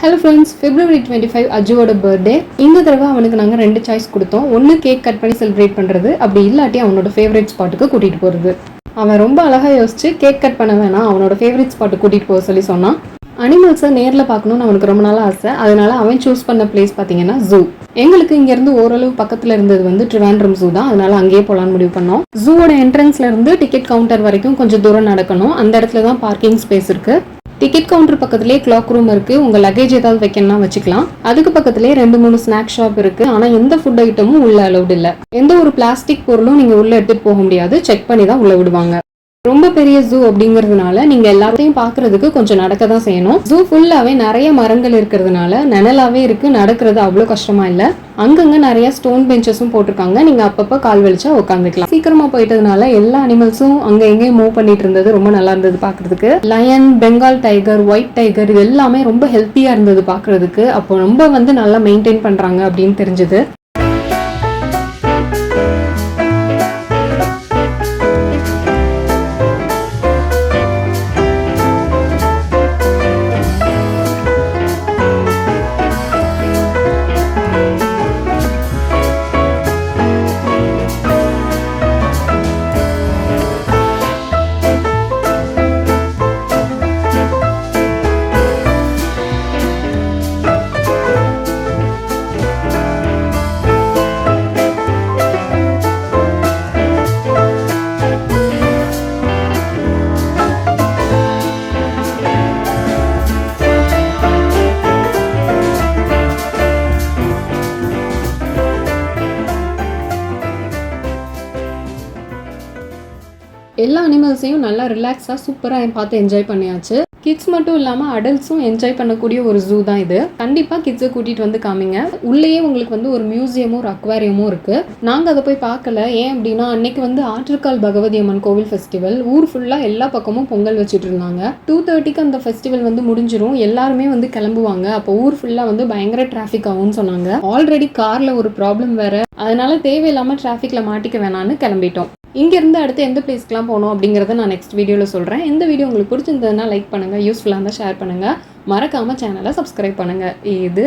Hello friends February twenty five அஜுவோட birthday இந்த தடவை அவனுக்கு நாங்கள் ரெண்டு சாய்ஸ் கொடுத்தோம். ஒன்று கேக் கட் பண்ணி செலிப்ரேட் பண்ணுறது அப்படி இல்லாட்டி அவனோட ஃபேவரட் ஸ்பாட்டுக்கு கூட்டிகிட்டு போகிறது அவன் ரொம்ப அழகாக யோசிச்சு கேக் கட் பண்ண வேணாம் அவனோட ஃபேவரட் ஸ்பாட்டுக்கு கூட்டிகிட்டு போக சொல்லி சொன்னான். அனிமல்ஸை நேரில் பார்க்கணும்னு அவனுக்கு ரொம்ப நாள் ஆசை. அதனால அவன் சூஸ் பண்ண பிளேஸ் பார்த்தீங்கன்னா ஜூ எங்களுக்கு இங்கேருந்து ஓரளவு பக்கத்தில் இருந்தது வந்து ட்ரிவாண்ட்ரம் ஜூ தான். அதனால அங்கேயே போகலான்னு முடிவு பண்ணோம். ஜூவோட என்ட்ரன்ஸ்ல இருந்து டிக்கெட் கவுண்டர் வரைக்கும் கொஞ்சம் தூரம் நடக்கணும். அந்த இடத்துல தான் பார்க்கிங் ஸ்பேஸ் இருக்குது டிக்கெட் கவுண்டர் பக்கத்துலேயே கிளாக் ரூம் இருக்கு. உங்க லக்கேஜ் ஏதாவது வைக்கணும்னா வச்சுக்கலாம். அதுக்கு பக்கத்துலேயே ரெண்டு மூணு ஸ்நாக் ஷாப் இருக்கு. ஆனா எந்த ஃபுட் ஐட்டமும் உள்ள அலௌட் இல்ல. எந்த ஒரு பிளாஸ்டிக் பொருளும் நீங்க உள்ள எடுத்துட்டு போக முடியாது. செக் பண்ணி தான் உள்ள விடுவாங்க. ரொம்ப பெரிய ஜூ அப்படிங்கறதுனால நீங்க எல்லாத்தையும் பாக்குறதுக்கு கொஞ்சம் நடக்க தான் செய்யணும். ஜூ ஃபுல்லாவே நிறைய மரங்கள் இருக்கிறதுனால நிழலாவே இருக்கு. நடக்கிறது அவ்வளோ கஷ்டமா இல்ல. அங்கங்க நிறைய ஸ்டோன் பெஞ்சஸும் போட்டிருக்காங்க. நீங்க அப்பப்ப கால் வலிச்சா உட்காந்துக்கலாம் சீக்கிரமா போயிட்டதுனால எல்லா அனிமல்ஸும் அங்க எங்கேயும் மூவ் பண்ணிட்டு இருந்தது. ரொம்ப நல்லா இருந்தது பாக்குறதுக்கு lion Bengal tiger white tiger இது எல்லாமே ரொம்ப ஹெல்த்தியா இருந்தது பாக்குறதுக்கு அப்போ ரொம்ப வந்து நல்லா மெயின்டைன் பண்றாங்க அப்படின்னு தெரிஞ்சது. எல்லா அனிமல்ஸையும் நல்லா ரிலாக்ஸாக சூப்பராக பார்த்து என்ஜாய் பண்ணியாச்சு. கிட்ஸ் மட்டும் இல்லாமல் அடல்ட்ஸும் என்ஜாய் பண்ணக்கூடிய ஒரு ஜூ தான் இது. கண்டிப்பாக கிட்ஸை கூட்டிகிட்டு வந்து காமிங்க. உள்ளேயே உங்களுக்கு வந்து ஒரு மியூசியமும் ஒரு அக்வாரியமும் இருக்குது நாங்கள் அதை போய் பார்க்கல. ஏன் அப்படின்னா அன்னைக்கு வந்து ஆற்றுக்கால் பகவதி அம்மன் கோவில் ஃபெஸ்டிவல் ஊர் ஃபுல்லாக எல்லா பக்கமும் பொங்கல் வச்சுட்டு இருந்தாங்க. டூ தேர்ட்டிக்கு அந்த ஃபெஸ்டிவல் வந்து முடிஞ்சிரும். எல்லாருமே வந்து கிளம்புவாங்க. அப்போ ஊர் ஃபுல்லாக வந்து பயங்கர டிராஃபிக் ஆகும்னு சொன்னாங்க. ஆல்ரெடி காரில் ஒரு ப்ராப்ளம் வேறு. அதனால தேவையில்லாமல் டிராஃபிக்கில் மாட்டிக்க வேணான்னு கிளம்பிட்டோம். இங்கேருந்து அடுத்து எந்த பிளேஸ்க்கெலாம் போகணும் அப்படிங்கிறத நான் நெக்ஸ்ட் வீடியோவில் சொல்கிறேன் இந்த வீடியோ உங்களுக்கு பிடிச்சிருந்ததுன்னா லைக் பண்ணுங்கள் யூஸ்ஃபுல்லாக இருந்தால் ஷேர் பண்ணுங்கள் மறக்காமல் சேனலை சப்ஸ்கிரைப் பண்ணுங்கள் இது